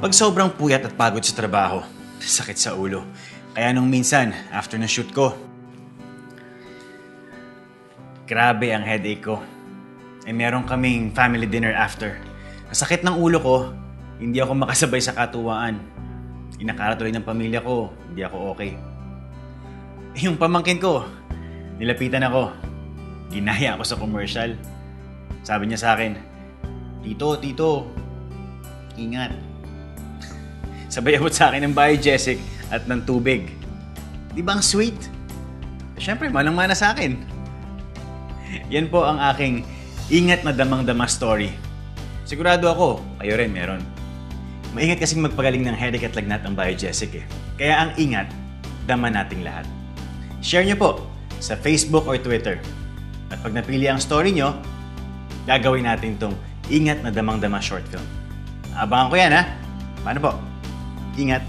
Pag sobrang puyat at pagod sa trabaho, sakit sa ulo. Kaya nung minsan, after ng shoot ko, grabe ang headache ko. Eh meron kaming family dinner after. Nasakit ng ulo ko, hindi ako makasabay sa katuwaan. Inakala tuloy ng pamilya ko, hindi ako okay. Eh, Yung pamangkin ko, nilapitan ako. Ginaya ako sa commercial. Sabi niya sa akin, Tito, Tito, ingat. Sabay abot sa akin ng biogesic at ng tubig. Di ba ang sweet? Siyempre, malang-mana sa akin. Yan po ang aking ingat na damang-dama story. Sigurado ako, kayo rin meron. Maingat kasing magpagaling ng headache at lagnat ang biogesic eh. Kaya ang ingat, dama nating lahat. Share nyo po sa Facebook or Twitter. At pag napili ang story nyo, gagawin natin tong Ingat na Damang-Dama short film. Abangan ko yan ha. Paano po? Ingat.